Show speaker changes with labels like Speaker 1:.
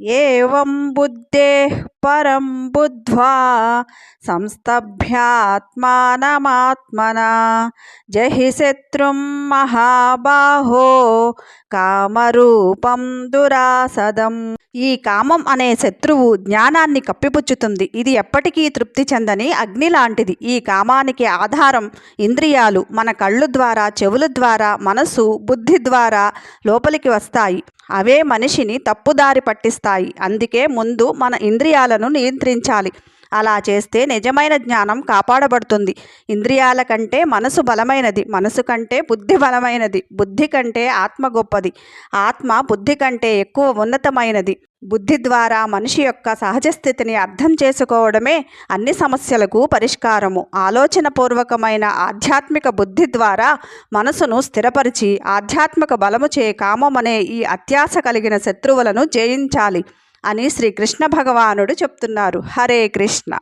Speaker 1: ఏవం బుద్ధే పరం బుద్ధ్వా సంస్తభ్యాత్మానమాత్మనా. జహి శత్రుం మహాబాహో కామరూపం దురాసదం. ఈ కామం అనే శత్రువు జ్ఞానాన్ని కప్పిపుచ్చుతుంది. ఇది ఎప్పటికీ తృప్తి చెందని అగ్ని లాంటిది. ఈ కామానికి ఆధారం ఇంద్రియాలు మన కళ్ళు ద్వారా చెవుల ద్వారా మనసు బుద్ధి ద్వారా లోపలికి వస్తాయి. అవే మనిషిని తప్పుదారి పట్టిస్తాయి. అందుకే ముందు మన ఇంద్రియాలను నియంత్రించాలి. అలా చేస్తే నిజమైన జ్ఞానం కాపాడబడుతుంది. ఇంద్రియాల కంటే మనసు బలమైనది. మనసు కంటే బుద్ధి బలమైనది. బుద్ధి కంటే ఆత్మ గొప్పది. ఆత్మ బుద్ధి కంటే ఎక్కువ ఉన్నతమైనది. బుద్ధి ద్వారా మనిషి యొక్క సహజ స్థితిని అర్థం చేసుకోవడమే అన్ని సమస్యలకు పరిష్కారము. ఆలోచనపూర్వకమైన ఆధ్యాత్మిక బుద్ధి ద్వారా మనసును స్థిరపరిచి ఆధ్యాత్మిక బలము చే కామమనే ఈ అత్యాశ కలిగిన శత్రువులను జయించాలి. అని శ్రీకృష్ణ భగవానుడు చెప్తున్నారు. హరే కృష్ణ.